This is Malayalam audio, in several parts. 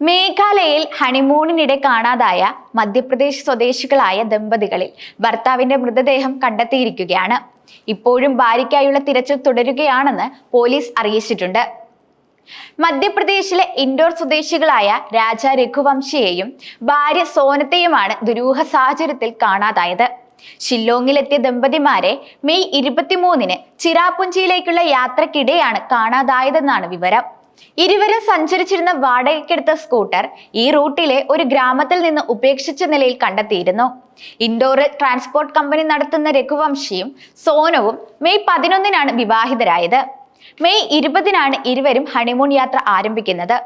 മേഘാലയയിൽ ഹണിമൂണിനിടെ കാണാതായ മധ്യപ്രദേശ് സ്വദേശികളായ ദമ്പതികളിൽ ഭർത്താവിന്റെ മൃതദേഹം കണ്ടെത്തിയിരിക്കുകയാണ്. ഇപ്പോഴും ഭാര്യയ്ക്കായുള്ള തിരച്ചിൽ തുടരുകയാണെന്ന് പോലീസ് അറിയിച്ചിട്ടുണ്ട്. മധ്യപ്രദേശിലെ ഇൻഡോർ സ്വദേശികളായ രാജ രഘുവംശിയെയും ഭാര്യ സോനത്തെയുമാണ് ദുരൂഹ സാഹചര്യത്തിൽ കാണാതായത്. ഷില്ലോങ്ങിലെത്തിയ ദമ്പതിമാരെ മെയ് ഇരുപത്തിമൂന്നിന് ചിരാപുഞ്ചിയിലേക്കുള്ള യാത്രക്കിടെയാണ് കാണാതായതെന്നാണ് വിവരം. ഇരുവരും സഞ്ചരിച്ചിരുന്ന വാടകയ്ക്കെടുത്ത സ്കൂട്ടർ ഈ റൂട്ടിലെ ഒരു ഗ്രാമത്തിൽ നിന്ന് ഉപേക്ഷിച്ച നിലയിൽ കണ്ടെത്തിയിരുന്നു. ഇൻഡോർ ട്രാൻസ്പോർട്ട് കമ്പനി നടത്തുന്ന രഘുവംശിയും സോനവും മെയ് പതിനൊന്നിനാണ് വിവാഹിതരായത്. മെയ് ഇരുപതിനാണ് ഇരുവരും ഹണിമൂൺ യാത്ര ആരംഭിക്കുന്നത്.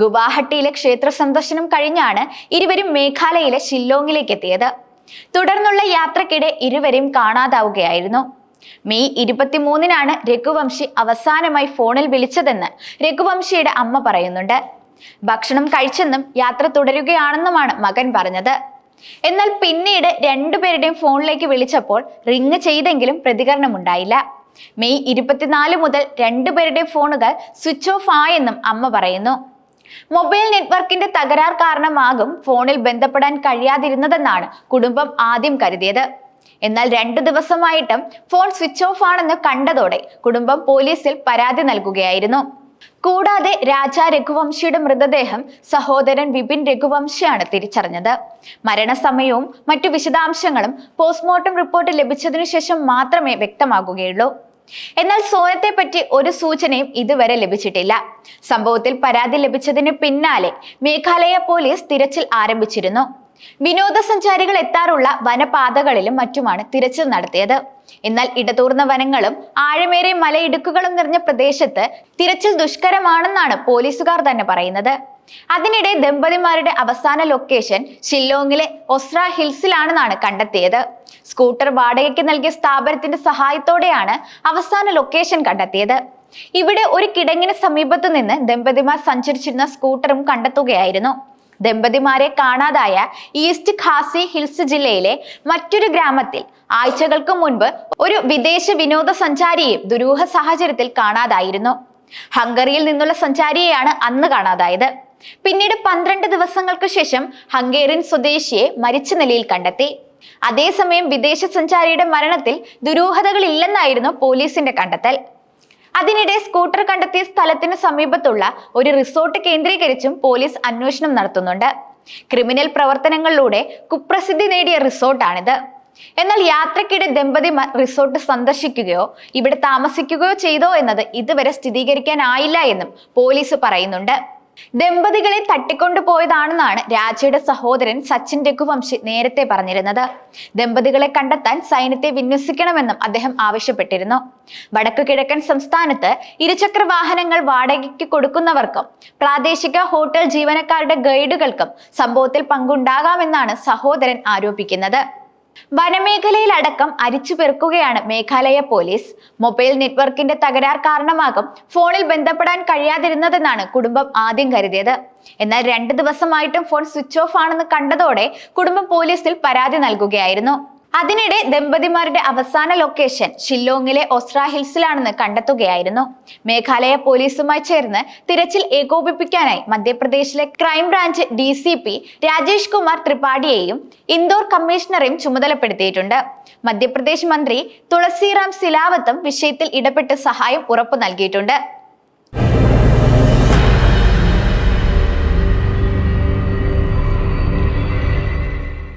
ഗുവാഹട്ടിയിലെ ക്ഷേത്ര സന്ദർശനം കഴിഞ്ഞാണ് ഇരുവരും മേഘാലയയിലെ ഷില്ലോങ്ങിലേക്ക് എത്തിയത്. തുടർന്നുള്ള യാത്രക്കിടെ ഇരുവരെയും കാണാതാവുകയായിരുന്നു. മെയ് ഇരുപത്തിമൂന്നിനാണ് രഘുവംശി അവസാനമായി ഫോണിൽ വിളിച്ചതെന്ന് രഘുവംശിയുടെ അമ്മ പറയുന്നുണ്ട്. ഭക്ഷണം കഴിച്ചെന്നും യാത്ര തുടരുകയാണെന്നുമാണ് മകൻ പറഞ്ഞത്. എന്നാൽ പിന്നീട് രണ്ടുപേരുടെയും ഫോണിലേക്ക് വിളിച്ചപ്പോൾ റിങ് ചെയ്തെങ്കിലും പ്രതികരണമുണ്ടായില്ല. മെയ് ഇരുപത്തിനാല് മുതൽ രണ്ടുപേരുടെയും ഫോണുകൾ സ്വിച്ച് ഓഫ് ആയെന്നും അമ്മ പറയുന്നു. മൊബൈൽ നെറ്റ്വർക്കിന്റെ തകരാർ കാരണമാകും ഫോണിൽ ബന്ധപ്പെടാൻ കഴിയാതിരുന്നതെന്നാണ് കുടുംബം ആദ്യം കരുതിയത്. എന്നാൽ രണ്ടു ദിവസമായിട്ടും ഫോൺ സ്വിച്ച് ഓഫ് ആണെന്ന് കണ്ടതോടെ കുടുംബം പോലീസിൽ പരാതി നൽകുകയായിരുന്നു. കൂടാതെ രാജ രഘുവംശിയുടെ മൃതദേഹം സഹോദരൻ വിപിൻ രഘുവംശിയാണ് തിരിച്ചറിഞ്ഞത്. മരണസമയവും മറ്റു വിശദാംശങ്ങളും പോസ്റ്റ്മോർട്ടം റിപ്പോർട്ട് ലഭിച്ചതിനു ശേഷം മാത്രമേ വ്യക്തമാകുകയുള്ളൂ. എന്നാൽ സോനത്തെ പറ്റി ഒരു സൂചനയും ഇതുവരെ ലഭിച്ചിട്ടില്ല. സംഭവത്തിൽ പരാതി ലഭിച്ചതിന് പിന്നാലെ മേഘാലയ പോലീസ് തിരച്ചിൽ ആരംഭിച്ചിരുന്നു. വിനോദസഞ്ചാരികൾ എത്താറുള്ള വനപാതകളിലും മറ്റുമാണ് തിരച്ചിൽ നടത്തിയത്. എന്നാൽ ഇടതൂർന്ന വനങ്ങളും ആഴമേറിയ മലയിടുക്കുകളും നിറഞ്ഞ പ്രദേശത്ത് തിരച്ചിൽ ദുഷ്കരമാണെന്നാണ് പോലീസുകാർ തന്നെ പറയുന്നത്. അതിനിടെ ദമ്പതിമാരുടെ അവസാന ലൊക്കേഷൻ ഷില്ലോങ്ങിലെ ഒസ്ര ഹിൽസിലാണെന്നാണ് കണ്ടെത്തിയത്. സ്കൂട്ടർ വാടകയ്ക്ക് നൽകിയ സ്ഥാപനത്തിന്റെ സഹായത്തോടെയാണ് അവസാന ലൊക്കേഷൻ കണ്ടെത്തിയത്. ഇവിടെ ഒരു കിടങ്ങിന് സമീപത്തു നിന്ന് ദമ്പതിമാർ സഞ്ചരിച്ചിരുന്ന സ്കൂട്ടറും കണ്ടെത്തുകയായിരുന്നു. ദമ്പതിമാരെ കാണാതായ ഈസ്റ്റ് ഖാസി ഹിൽസ് ജില്ലയിലെ മറ്റൊരു ഗ്രാമത്തിൽ ആഴ്ചകൾക്ക് മുൻപ് ഒരു വിദേശ വിനോദസഞ്ചാരിയെയും ദുരൂഹ സാഹചര്യത്തിൽ കാണാതായിരുന്നു. ഹംഗറിയിൽ നിന്നുള്ള സഞ്ചാരിയെയാണ് അന്ന് കാണാതായത്. പിന്നീട് പന്ത്രണ്ട് ദിവസങ്ങൾക്ക് ശേഷം ഹംഗേറിയൻ സ്വദേശിയെ മരിച്ച നിലയിൽ കണ്ടെത്തി. അതേസമയം വിദേശ സഞ്ചാരിയുടെ മരണത്തിൽ ദുരൂഹതകളില്ലെന്നായിരുന്നു പോലീസിന്റെ കണ്ടെത്തൽ. അതിനിടെ സ്കൂട്ടർ കണ്ടെത്തിയ സ്ഥലത്തിന് സമീപത്തുള്ള ഒരു റിസോർട്ട് കേന്ദ്രീകരിച്ചും പോലീസ് അന്വേഷണം നടത്തുന്നുണ്ട്. ക്രിമിനൽ പ്രവർത്തനങ്ങളിലൂടെ കുപ്രസിദ്ധി നേടിയ റിസോർട്ടാണിത്. എന്നാൽ യാത്രക്കിടെ ദമ്പതി റിസോർട്ട് സന്ദർശിക്കുകയോ ഇവിടെ താമസിക്കുകയോ ചെയ്തോ എന്നത് ഇതുവരെ സ്ഥിരീകരിക്കാനായില്ല എന്നും പോലീസ് പറയുന്നുണ്ട്. ദമ്പതികളെ തട്ടിക്കൊണ്ടുപോയതാണെന്നാണ് രാജയുടെ സഹോദരൻ സച്ചിൻ രഘുവംശി നേരത്തെ പറഞ്ഞിരുന്നത്. ദമ്പതികളെ കണ്ടെത്താൻ സൈന്യത്തെ വിന്യസിക്കണമെന്നും അദ്ദേഹം ആവശ്യപ്പെട്ടിരുന്നു. വടക്കു കിഴക്കൻ സംസ്ഥാനത്ത് ഇരുചക്ര വാഹനങ്ങൾ വാടകയ്ക്ക് കൊടുക്കുന്നവർക്കും പ്രാദേശിക ഹോട്ടൽ ജീവനക്കാരുടെ ഗൈഡുകൾക്കും സംഭവത്തിൽ പങ്കുണ്ടാകാമെന്നാണ് സഹോദരൻ ആരോപിക്കുന്നത്. വനമേഖലയിലടക്കം അരിച്ചു പെറുക്കുകയാണ് മേഘാലയ പോലീസ്. മൊബൈൽ നെറ്റ്വർക്കിന്റെ തകരാർ കാരണമാകും ഫോണിൽ ബന്ധപ്പെടാൻ കഴിയാതിരുന്നതെന്നാണ് കുടുംബം ആദ്യം കരുതിയത്. എന്നാൽ രണ്ട് ദിവസമായിട്ടും ഫോൺ സ്വിച്ച് ഓഫ് ആണെന്ന് കണ്ടതോടെ കുടുംബം പോലീസിൽ പരാതി നൽകുകയായിരുന്നു. അതിനിടെ ദമ്പതിമാരുടെ അവസാന ലൊക്കേഷൻ ഷില്ലോങ്ങിലെ ഒസ്ര ഹിൽസിലാണെന്ന് കണ്ടെത്തുകയായിരുന്നു. മേഘാലയ പോലീസുമായി ചേർന്ന് തിരച്ചിൽ ഏകോപിപ്പിക്കാനായി മധ്യപ്രദേശിലെ crime branch D C P Rajesh Kumar ത്രിപാഠിയെയും Indore കമ്മീഷണറെയും ചുമതലപ്പെടുത്തിയിട്ടുണ്ട്. മധ്യപ്രദേശ് മന്ത്രി തുളസിറാം സിലാവത്തും വിഷയത്തിൽ ഇടപെട്ട് സഹായം ഉറപ്പു നൽകിയിട്ടുണ്ട്.